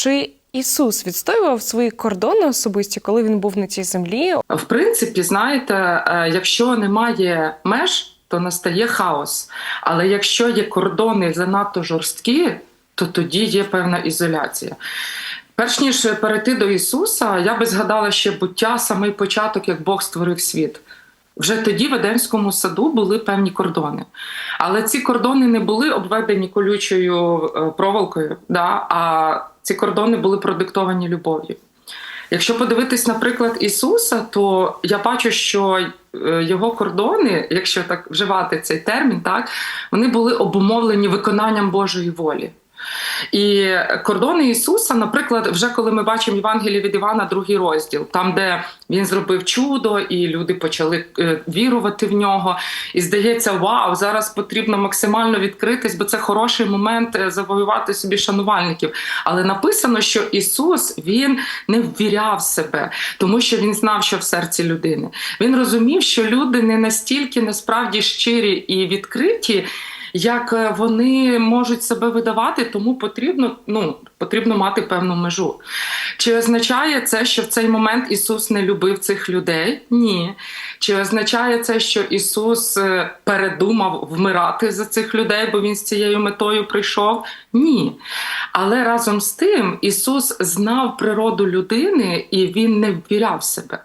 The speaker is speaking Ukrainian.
чи Ісус відстоював свої кордони особисті, коли він був на цій землі? В принципі, знаєте, е, якщо немає меж, то настає хаос. Але якщо є кордони занадто жорсткі, то тоді є певна ізоляція. Перш ніж перейти до Ісуса, я би згадала ще буття, самий початок, як Бог створив світ. Вже тоді в Едемському саду були певні кордони. Але ці кордони не були обведені колючою е, проволокою, да? а ці кордони були продиктовані любов'ю. Якщо подивитись, наприклад, Ісуса, то я бачу, що е, його кордони, якщо так вживати цей термін, так вони були обумовлені виконанням Божої волі. І кордони Ісуса, наприклад, вже коли ми бачимо Євангеліє від Івана, другий розділ, там, де він зробив чудо, і люди почали е, вірувати в нього. І здається, вау, зараз потрібно максимально відкритись, бо це хороший момент е, завоювати собі шанувальників. Але написано, що Ісус він не ввіряв себе, тому що він знав, що в серці людини. Він розумів, що люди не настільки насправді щирі і відкриті. Як е, вони можуть себе видавати, тому потрібно ну потрібно мати певну межу. Чи означає це, що в цей момент Ісус не любив цих людей? Ні. Чи означає це, що Ісус е, передумав вмирати за цих людей, бо Він з цією метою прийшов? Ні. Але разом з тим Ісус знав природу людини і Він не ввіряв себе.